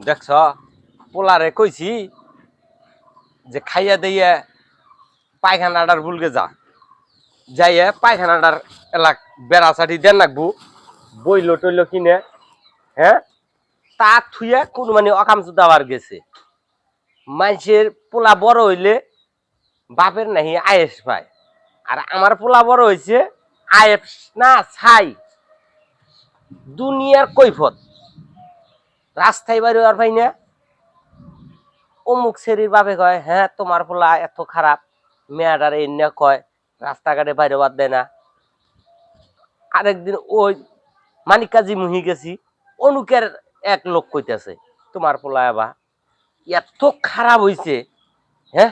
দেখছ, পোলারে কইছি যে খাইয়া দিয়ে পায়খানাটার ভুলকে যা। যাইয়ে পায়খানাটার এলাক বেড়া চাটি দেন রাখব বইল টইল কিনে হ্যাঁ? তা থুয়ে কোন মানে অকাম দাবার গেছে। মানুষের পোলা বড় হইলে বাপের নাহি আয়েস পায়। আর আমার পোলা বড় হয়েছে আয়েস না ছাই। দুনিয়ার কৈফত। রাস্তায় বাড়ি আর ভাই না। অমুক সেরির বাপে কয় হ্যাঁ তোমার পোলা এত খারাপ। মেয়াটার এনে কয়, রাস্তাঘাটে বাইরে বাদ দেয় না। আরেকদিন ওই মানিক কাজী মুহি গেছি, অনুকের এক লোক কইতেছে, তোমার পোলা এবা, এত খারাপ হইছে হ্যাঁ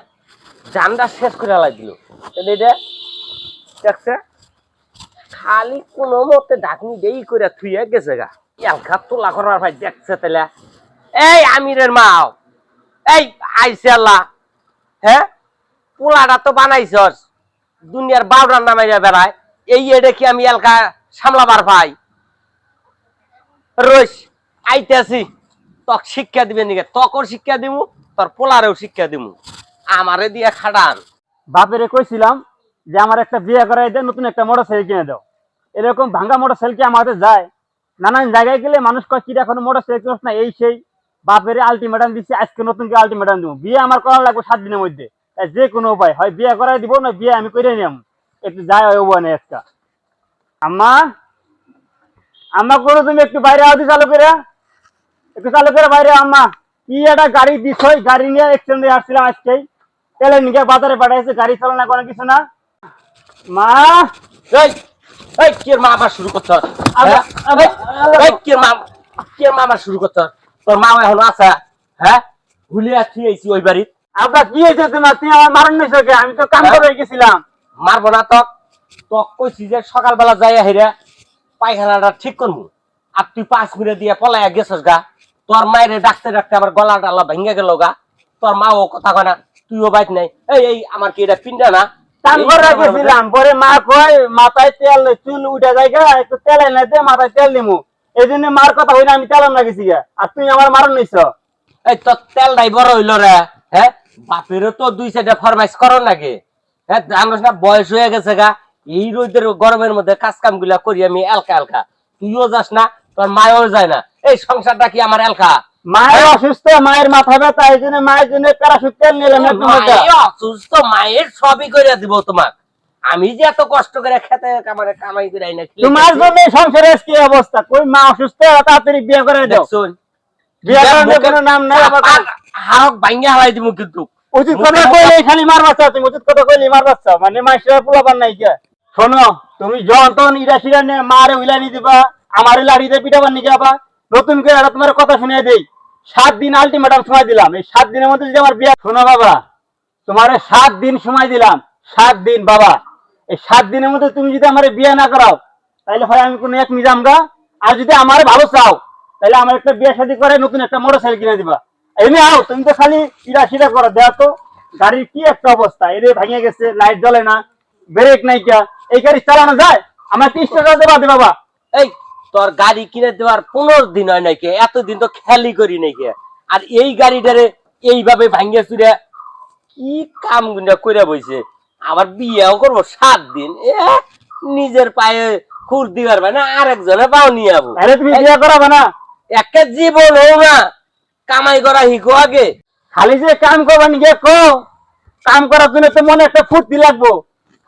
জানটা শেষ করে তাহলে এটা দেখছে, খালি কোনো মতে ডাকনি দেই করে থুইয়া গেছে গা। তোলা দেখছে এই দুনিয়ার নামাইয়া বেড়ায়। এই কি আমি এলকা সামলাবার ভাই? রইস, আইতেছি। তক শিক্ষা দিবে নিকে তকর শিক্ষা দিমু, তোর পোলারেও শিক্ষা দিমু। আমারে দিয়ে খাটান। বাপেরে কইছিলাম যে, আমার একটা বিয়ে করাই দেয় নতুন একটা মোটর সাইকেল কিনে দাও। এরকম ভাঙ্গা মোটর সাইকেল কি যায়? নানান জায়গায় গেলে মানুষ কয়, কি এখন মোটর সাইকেল না? এই সেই বাপেরে আলটিমেটাম দিচ্ছি আজকে নতুন করে আলটিমেটাম দিব। বিয়ে আমার করা লাগবে সাত দিনের মধ্যে। যে কোনো উপায়। হয় বিয়ে করাই দিব, না বিয়ে আমি করে নিলাম একটু যায় ওই উপায় আজকা। আম্মা আম্মা করো তুমি একটু বাইরে আওদি চালু করে একটু চালু করে বাইরে আম্মা। কি একটা গাড়ি দিছ গাড়ি নিয়ে এক্সচেঞ্জ আসছিলাম আজকেই তেলে নিকে বাজারে পাঠাইছে, গাড়ি চালানো কোনো কিছু না। মা এই এই কে মা আবার শুরু আবার- আবার- এই কে মা কে মা আবার শুরু তোর মা এখন আছে হ্যাঁ? ওই আপনার কি হয়েছে তোমার? তুমি আমার মারণ নিছ কে? আমি তো কাম করে গেছিলাম। মারবো না তক। তক কইছি যে সকালবেলা হেরে পায়খানাটা ঠিক করব আর তুই পাঁচ মিনিট দিয়ে পলাইয়া গেছস গা। তোর মায়ের ডাকতে ডাকতে আমার গলা টালা ভেঙে গেল গা। তোর মা ও কথা কয় না তুইও বাইক নাই। এই এই আমার কি এটা পিন্ডা না? কাম এই করে আমার মধ্যে- গেছিলাম পরে মা কয় মাথায় তেল চুল উঠে যায় গা, একটু তেল এনে দে মাথায় তেল নিমু। এই জন্য মার কথা হইলে আমি তেল না গেছি আর তুই আমার মারণ নিছ। এই তোর তেল নাই বড় হইল রে হ্যাঁ বাপেরও তো দুই সাইডে ফরমাইশ করো নাকি হ্যাঁ না বয়স হয়ে গেছে গা এই রোদের গরমের মধ্যে কাজ কামগুলা করি আমি এলকা এলকা। তুইও যাস না তোর মায়ও যায় না। এই সংসারটা কি আমার এলকা? মায়ের অসুস্থ মায়ের মাথা ব্যথা এই জন্য মায়ের জন্য প্যারাশুট নিলাম অসুস্থ মায়ের সবই করে দিব তোমাক। আমি যে এত কষ্ট করে খেতে কামারে কামাই করে আইনা তোমার জন্য সংসারে কি অবস্থা। কই মা অসুস্থ তাড়াতাড়ি বিয়ে করে দাও। দেখছুন? বিয়ে করার কোনো নাম নাই হারক ভাঙ্গা হালাই দিব কিন্তু। উচিত কথা কইলে খালি মার বাচ্চা তুমি উচিত কথা কইলে মার বাচ্চা। মানে মাসের পোলাপান নাই কে? শোনো তুমি যখন তখন ইরা সিরা নিয়ে মারে উইলানি দিবা আমারে লাড়িতে পিটাবার নিয়ে যাবা নতুন করে তোমার কথা শুনিয়ে দেই। সাত দিন আলটিমেটাম সময় দিলাম। এই সাত দিনের মধ্যে যদি আমার বিয়ে শোনো বাবা, তোমারে সাত দিন সময় দিলাম। সাত দিন, বাবা। এই সাত দিনের মধ্যে তুমি যদি আমার বিয়ে না করাও, তাহলে হয় আমি কোনো এক নিজাম গা আর যদি আমার ভালো চাও, তাহলে আমার একটা বিয়ে শাদী করে নতুন একটা মোটর সাইকেল কিনে দিবা। এমনি আও তুমি তো খালি ইরা সিরা করো, দেখ তো, গাড়ির কি একটা অবস্থা। এরে ভেঙে গেছে লাইট জ্বলে না ব্রেক নাই কিয়া। এই গাড়ি চালানো যায়? আমার তিরিশ টাকা দেবা দে বাবা। এই তোর গাড়ি কিনে দেওয়ার পনেরো দিন হয় নাকি এতদিন তো খেয়ালই করি নাকি আর এই গাড়িটারে এইভাবে ভাঙ্গে চুরে কি কাম করে বইছে? আবার বিয়েও করব সাত দিন। এ নিজের পায়ে খুর দিবার না আরেকজনে পাও নিয়ে যাব তাহলে তুমি বিয়ে করাবে না? একে জীবন হোক না কামাই করা হিকো আগে। খালি যে কাম করবা নিজে কো কাম করার জন্য তো মনে একটা ফুর্তি লাগবো।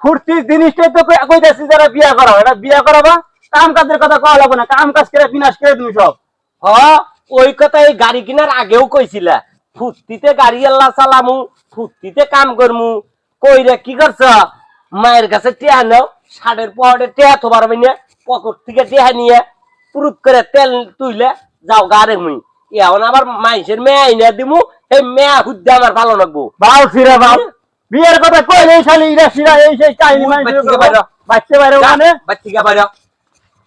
ফুর্তির জিনিসটাই তো কই- কইতাছি যারা বিয়া করা এটা বিয়া করাবা? কাম কাজের কথা কওয়া লাগবে না কাম কাজ করে বিনাশ করে তুমি সব। হ ওই কথা এই গাড়ি কিনার আগেও কইছিলা। ফুর্তিতে গাড়ি আল্লাহ চালামু ফুর্তিতে কাম করমু। কইরে কি করছ? মায়ের কাছে টিয়া নাও ষাটের পহরে টিয়া তো পারবে না পকেট থেকে টিয়া নিয়ে পুরুত করে তেল তুইলে যাও গাড়ে মুই। এখন আবার মাইসের মেয়ে আইনা দিমু এই মেয়া হুদ্দে আমার ভালো লাগবো। বাল ছিড়ে বাল বিয়ের কথা কইলে খালি ইরা সিরা এই সেই কাহিনী কথা। বাইরে। বাচ্চা বাইরে বাচ্চিকা বাইর।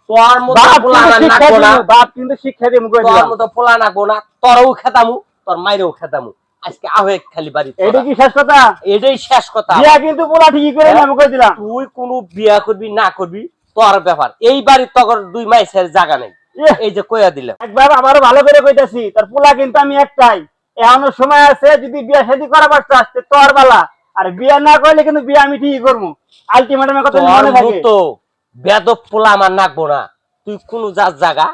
তোর মতো পোলা শিক্ষা নাকবো না। বাপ কিন্তু শিক্ষা দিমু কই তোর মতো পোলা নাকবো না তোরও খেতামু তোর মায়েরও খেতামু। আজকে আহে খালি বাড়ি এটা কি শেষ কথা? এটাই শেষ কথা। বিয়া কিন্তু পোলা ঠিকই করে হ্যাঁ? দিলাম তুই কোনো বিয়া করবি না করবি তোর ব্যাপার। এই বাড়ির তখন দুই মাইসের জায়গা নেই। এই যে কইয়া দিলাম। একবার আবারও ভালো করে কইতাছি তোর পোলা কিন্তু আমি একটাই। এখনও সময় আছে যদি বিয়া শাদী করা পারছ আসতে তোর বেলা। আর বিয়া না করলে কিন্তু বিয়া আমি ঠিকই করব আলটিমেটামের কথা মনে থাকে। বেদব পোলা আমার নাকবো না। তুই কোন যার জায়গা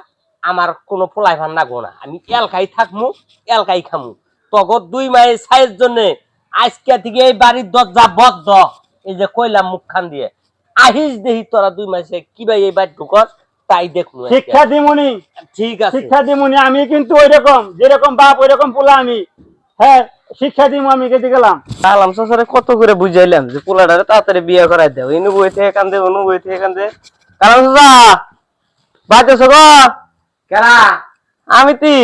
আমার কোনো পোলাই ভান নাকবো না। আমি এলকাই থাকমু এলকাই খামু। তগর দুই মায়ের সাইজ জন্য আজকে থেকে এই বাড়ির দরজা বদ্ধ। এই যে কইলাম মুখ খান দিয়ে। আহিস দেহি তোরা দুই মাসে কি ভাই এই বাড়ি ঢুকর তাই আজকে। শিক্ষা দিমুনি। ঠিক আছে। শিক্ষা দিমুনি আমি কিন্তু ওই রকম যেরকম বাপ ওই রকম পোলা আমি। হ্যাঁ শিক্ষা দিমু আমি কেটে গেলাম। আলাম শ্বশুরে কত করে বুঝাইলাম যে পোলাটারে তাড়াতাড়ি বিয়ে করাই দাও। ইনু বই থেকে কান্দে অনু বই থেকে কান্দে। কারণ শ্বশুরা বাজেছো গো? কেরা? আমি তি।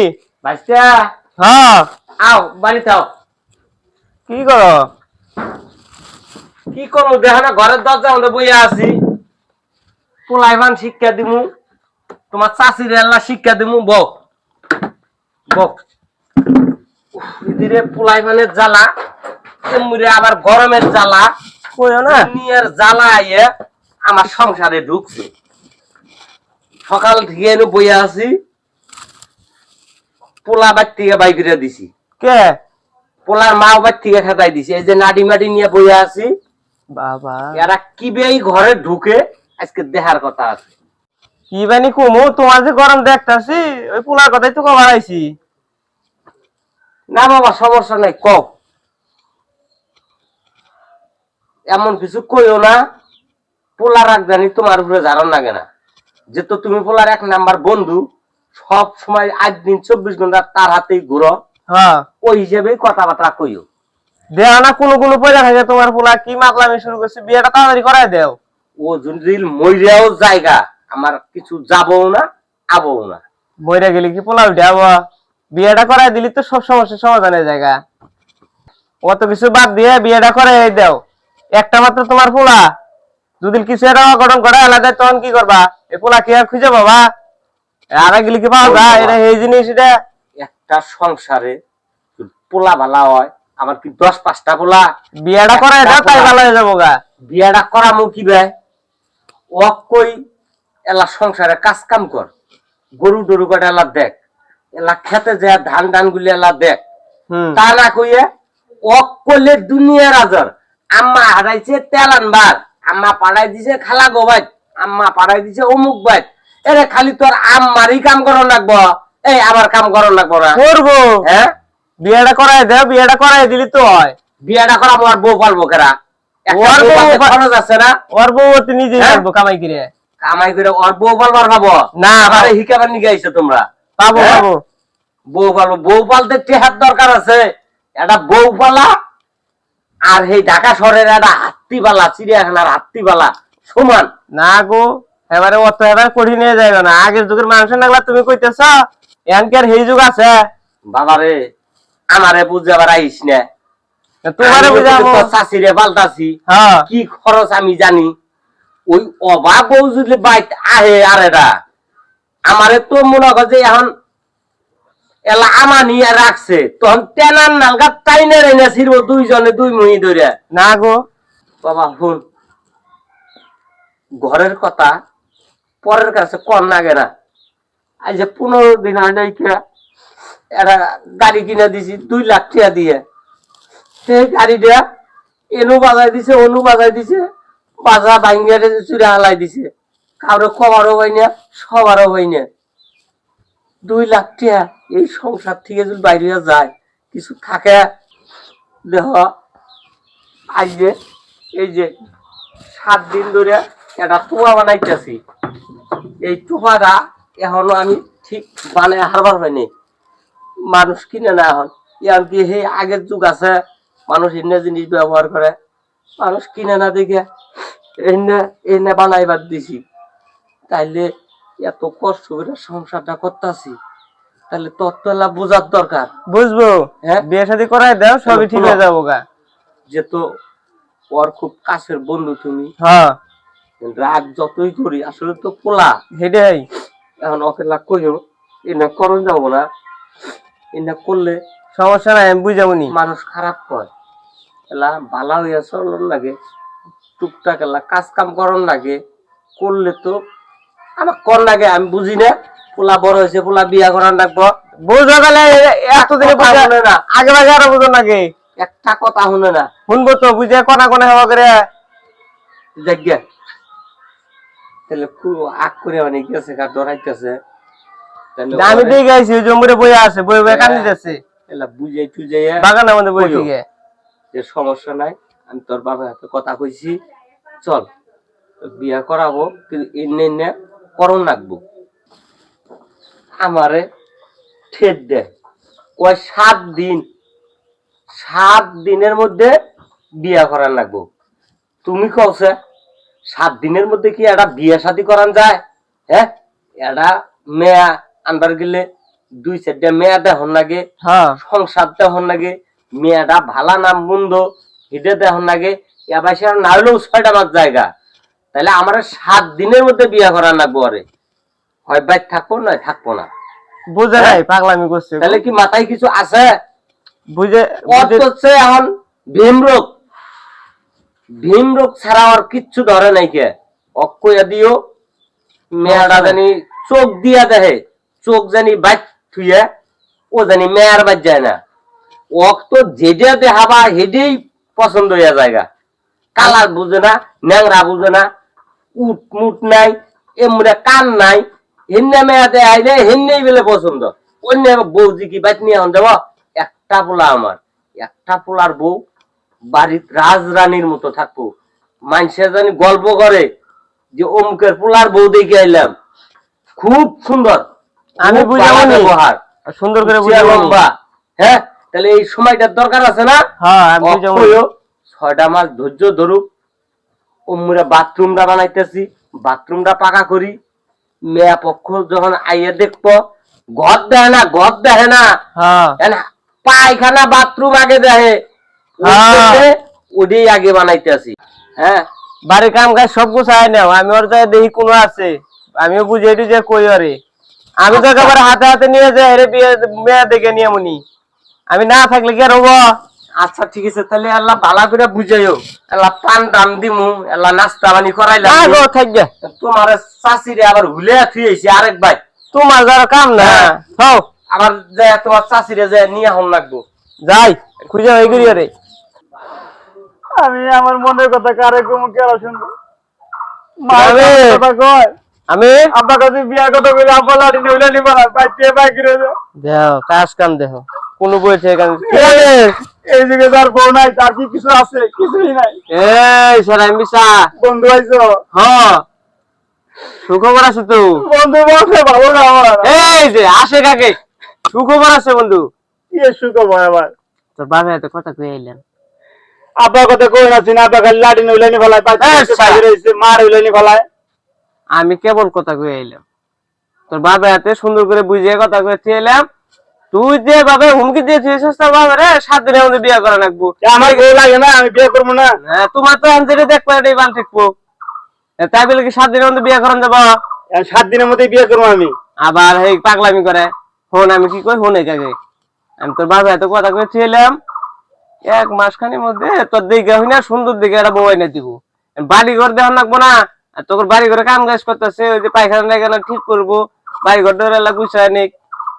ভাইস্তা হ্যাঁ। আও বাড়িতে আও। কি করো? কি করব? দেখো না ঘরের দরজা মধ্যে বইয়া আছি। পোলাইভান শিক্ষা দিমু। তোমার চাষির এল্লা শিক্ষা দিমু। বক। বক। জ্বালা এমনি আবার গরমের জ্বালা কইও না। দুনিয়ার জ্বালা আইয়ে আমার সংসারে ঢুকছে। সকাল থেকে এনে বইয়া আছি পোলা থেকে বাই করে দিছি। কে? পোলার মাও থেকে খেতাই দিছি। এই যে নাডি মাডি নিয়ে বইয়া আছি। বাবা। এরা কিবেই ঘরে ঢুকে? আজকে দেহার কথা আছে। কি বানি কুমু? তোমার যে গরম দেখতাছি ওই পোলার কথাই তো কবার আইছি। না বাবা সমস্যা নাই ক এমন কিছু কইও না পোলার রাখজানি তোমার উপরে ধারণ লাগে না। যেহেতু তুমি পোলার এক নাম্বার বন্ধু সব সময় আট দিন চব্বিশ ঘণ্টা তার হাতেই ঘুরো। হ্যাঁ। ওই হিসেবেই কথাবার্তা কইও। না কোনো কোনো পয়সা থাকে তোমার পোলা কি মাতলামি শুরু করছে বিয়েটা তাড়াতাড়ি করাই দেও। ও যদি মরিয়াও জায়গা আমার কিছু যাবও না আবও না। বইরা গেলে কি পোলা উঠে বিয়েটা করাই দিলি তো সব সমস্যার সমাধানের জায়গা। অত কিছু বাদ দিয়ে বিয়েটা করাই দাও একটা মাত্র তোমার পোলা। যদি কিছু একটা অঘটন করে আলাদা তখন কি করবা? এই পোলা কি আর খুঁজে পাবা? আর গেলে কি পাওয়া যায়? এটা এই জিনিস এটা একটা সংসারে পোলা ভালা হয় আমার কি দশ পাঁচটা পোলা? বিয়েটা করাই দাও তাই ভালো হয়ে যাব গা। বিয়াটা করা মুখি ভাই ও কই এলা সংসারে কাজ কাম কর। গরু টরু কটা এলা দেখ। এলা খেতে যায় ধান ধান গুলি এলা দেখ। তা না কইয়ে ও কইলে দুনিয়ার আজর। আম্মা হারাইছে তেল আনবার আম্মা পাড়াই দিছে খালা গোবাইত আম্মা পাড়াই দিছে অমুক বাইত এরে খালি তোর আম্মারই কাম করন লাগবো। এই আবার কাম করন লাগবো না। করব। হ্যাঁ? বিয়েটা করাই দে বিয়েটা করাই দিলি তো হয়। বিয়াটা করা আমার বউ পালবো কেরা? ওর বউ খরচ আছে না? ওর বউ নিজেই হ্যাঁ? পারব কামাই করে। কামাই করে ওর বউ পালবার খাব? না, বাবা। হিকাবার নিয়ে আইছো তোমরা। পাবো হ্যাঁ? পাবো। বউ পালবো বউ পালতে টেহার দরকার আছে। এটা বউ পালা আর এই ঢাকা শহরের একটা হাত্তিপালা চিড়িয়াখানার হাত্তিপালা সমান। না গো এবারে অত এবার কঠিন হয়ে যাবে না আগের যুগের মানুষ লাগলা তুমি কইতেছ এনকার যুগ আছে। বাবারে আমারে বুঝে আবার আইস না। তোমারে বুঝাবো। চাষিরে পাল্টাছি হ্যাঁ। কি খরচ আমি জানি। ওই অভাব বউ যদি বাইক আহে আর এটা আমারে তো মনে কর যে এখন এলা আমা নিয়ে রাখছে। তখন টেনার নালগা টাইনে রেনে ছিড়ব দুইজনে দুই মুহি ধরে। না গো। বাবা শুন। ঘরের কথা পরের কাছে কম লাগে না আজ যে পনেরো দিন আগে একটা গাড়ি কিনে দিছি দুই লাখ টাকা দিয়ে। সেই গাড়িটা এনু বাজাই দিছে অনু বাজাই দিছে বাজা ভাঙ্গিয়া চুরা হালাই দিছে। কারও কবারও হয় না, সবারও হয় না। দুই লাখ টাকা এই সংসার থেকে যদি বাইরে যায়, কিছু থাকে, দেহ যে, এই যে, সাত দিন ধরে একটা টোপা বানাইতেছি। এই টোপাটা এখনও আমি ঠিক বানাই হারবার হয়নি মানুষ কিনে না এখন। ইয়ার কি সেই আগের যুগ আছে, মানুষ এনে জিনিস ব্যবহার করে। মানুষ কিনে না দেখে, এনে এনে বানাইবার দিছি। তাইলে এত কষ্ট করে সংসারটা করতেছি তাহলে তোর তো এলা বোঝার দরকার। বুঝব। হ্যাঁ? বিয়ে শাদী করাই দাও সবই ঠিক হয়ে যাব গা। যে তো ওর খুব কাছের বন্ধু তুমি। হ্যাঁ। রাগ যতই করি আসলে তো পোলা। সেটাই। এখন ওকে লাগ কইও এনে করণ যাব না। এনে করলে সমস্যা নাই আমি বুঝাবনি মানুষ খারাপ কয় এলা ভালা হইয়া চলন লাগে টুকটাক এলা কাজ কাম করন লাগে। করলে তো আমার কর লাগে আমি বুঝি না। পোলা বড় হয়েছে পোলা বিয়া করার লাগবো বুঝো গেলে এতদিনে বুঝে শুনে না। আগে ভাগে আরও বুঝো নাকি একটা কথা শুনে না। শুনব তো বুঝে কোনা কোনা হওয়া করে জায়গা তাহলে খুব আগ করে অনেক গেছে কার ডরাইতেছে আমি দিয়ে গেছি জম্বুরে বইয়া আছে বই বই কান্দি যাচ্ছে এলা টুজাইয়া বাগানের মধ্যে বই। থেকে যে সমস্যা নাই আমি তোর বাবার হাতে কথা কইছি চল বিয়া করাবো কিন্তু এনে এনে করণ লাগবো আমারে ঠেট দে। কয় সাত দিন সাত দিনের মধ্যে বিয়া করার লাগবো তুমি কওছে সাত দিনের মধ্যে কি একটা বিয়া শাদি করান যায়? হ্যাঁ এটা মেয়া আনবার গেলে দুই চারটা মেয়া দেহন লাগে হ্যাঁ। সংসার দেহন লাগে মেয়েটা ভালা নাম বন্ধ হিটে দেহন লাগে এবার সে না হলেও ছয়টা মাস জায়গা। তাহলে আমার সাত দিনের মধ্যে বিয়া করার লাগবো আরে। হয় বাইর থাকব নয় থাকব না। বুঝে নাই পাগলামি করছে। তাহলে কি মাথায় কিছু আছে? বুঝে হচ্ছে এখন ভীম রোগ। ভীম রোগ ছাড়া আর কিচ্ছু ধরে নাই কে। অক্ষয়া দিও মেয়াটা জানি চোখ দিয়া দেহে চোখ জানি বাইক থুয়ে ও জানি মেয়ার বাদ যায় না। ওক তো যেটা দেখাবা হেডেই পছন্দ হইয়া জায়গা কালার বুঝে না ন্যাংরা বুঝে না উট মুট নাই এমনি কান নাই হিন্নে মেয়াতে আইলে হিন্নেই বলে পছন্দ। অন্য বৌজি কি বাইক নিয়ে দেব একটা পোলা আমার একটা পোলার বউ বাড়ির রাজরানীর মতো থাকব। মানুষে জানি গল্প করে যে অমুকের পোলার বউ দেখে আইলাম। খুব সুন্দর আমি বুঝাবো ব্যবহার। সুন্দর করে বুঝিয়া লম্বা। হ্যাঁ তাহলে এই সময়টার দরকার আছে না? হ্যাঁ ছয়টা মাস ধৈর্য ধরুক। ওমরা বাথরুমটা বানাইতেছি বাথরুমটা পাকা করি। মেয়া পক্ষ যখন আইয়ে দেখব ঘর দেয় না ঘর দেখে না। হ্যাঁ। পায়খানা বাথরুম আগে দেখে। হ্যাঁ। ওটাই আগে বানাইতেছি। হ্যাঁ। বাড়ির কাম কাজ সব গুছাই নাও আমি ওর জায়গায় দেখি কোনো আছে। আমিও বুঝে যে কই আরে আমি তো একেবারে হাতে হাতে নিয়ে যাই বিয়ে মেয়ে দেখে নিয়ে মনি আমি না থাকলে কি আর হব? আচ্ছা ঠিক আছে তাহলে আল্লাহ ভালো করে বুঝাইও। আল্লাহ পান দাম দিমু আল্লাহ নাস্তা পানি করাইলাম থাকবে তোমার চাষিরে আবার ভুলে থুয়েছি আরেক ভাই। তোমার যারা কাম না। হ্যাঁ। হও। আবার যে তোমার চাষিরে যে নিয়ে হন লাগবো। যাই খুঁজে হয়ে করি আরে। আমি আমার মনের কথা কারে কমু কেরা শুনব? আমি? আব্বা কাছে বিয়া কথা কইলে আব্বা লাড়ি নইলে নিবা না বাইতে বাইক রে দেহ কাজ কাম দেহ। কোন বই থেকে কাম কি রে? এই যুগে তার বউ নাই তার কি কিছু আছে? কিছুই নাই। এই সারাই মিশা বন্ধু আইছো? হ। সুখবর আছে তো? বন্ধু বলছে ভালো না আমার। এই যে আসে কাকে? সুখবর আছে বন্ধু। কি সুখ ভয় আমার তোর বাবা এত কথা কই আইলেন আব্বা কথা কই না চিনা আব্বা লাড়ি নইলে নি এই বাইকে রইছে মার হইলে নি ফেলায়। আমি কেবল কথা কই আইলাম। তোর বাবা এত সুন্দর করে বুঝিয়ে কথা কই এলাম তুই যে বাবা হুমকি দিয়েছিস তোর সাত দিনের মধ্যে বিয়ে করা লাগবো। আমার লাগে না আমি বিয়ে করব না। হ্যাঁ, তোমার তো আনতে দেখব এটাই বান ঠিকবো। তাই বলে কি সাত দিনের মধ্যে বিয়ে করান যাব? সাত দিনের মধ্যে বিয়ে করব আমি। আবার এই পাগলামি করে। ফোন আমি কি কই? ফোনে কাকে আমি তোর বাবা এত কথা কই ছিলাম এক মাসখানির মধ্যে তোর দিকে হই না সুন্দর দিকে একটা বউ এনে দিব। বাড়ি ঘর দেওয়া লাগবো না আর তোর বাড়ি ঘরে কাম কাজ করতেছে ওই যে পায়খানা ঠিক করব বাড়ি ঘর ডোরেলা গুছায় নিক।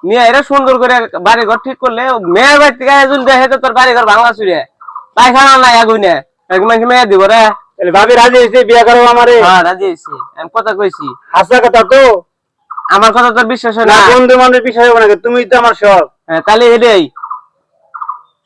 নিয়ে এরা সুন্দর করে বাড়ি ঘর ঠিক করলে মেয়ের বাড়ি থেকে আয়োজন দেখে তো তোর বাড়ি ঘর ভাঙা চুরে পায়খানা নাই আগুনে। মেয়ে দিব রে। ভাবি রাজি হয়েছে বিয়ে আমারে? হ্যাঁ রাজি হয়েছি। আমি কথা কইছি। হাসা কথা তো আমার কথা তোর বিশ্বাস হয় না। না বন্ধু মানুষ বিষয় হবে না তুমি তো আমার সব। হ্যাঁ তাহলে এটাই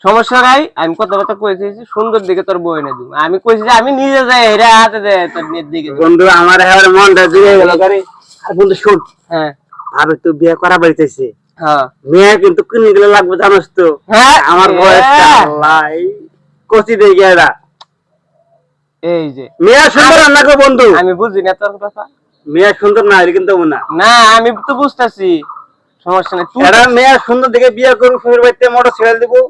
সমস্যা নাই আমি কথা কথা কইছি সুন্দর দিকে তোর বই এনে দিব। আমি কইছি যে আমি নিজে যাই হেরা হাতে দেয় তোর দিকে। বন্ধু আমার মনটা জুড়ে গেল করে আর বন্ধু শোন। হ্যাঁ। ভাবে তো বিয়ে করা বাড়িতেছে। হ্যাঁ। মেয়ে কিন্তু কোন গেলে লাগবে জানোস তো? হ্যাঁ আমার বয়সটা হ্যাঁ। কচি দিয়ে এই যে। মেয়ে সুন্দর রান্না করো বন্ধু? আমি বুঝি না তোর কথা। মেয়ে সুন্দর না কিন্তু না। না আমি তো বুঝতেছি। সমস্যা নেই তুই এরা মেয়ে সুন্দর দেখে বিয়ে করব শ্বশুর বাড়িতে মোটর ছেড়ে দেবো!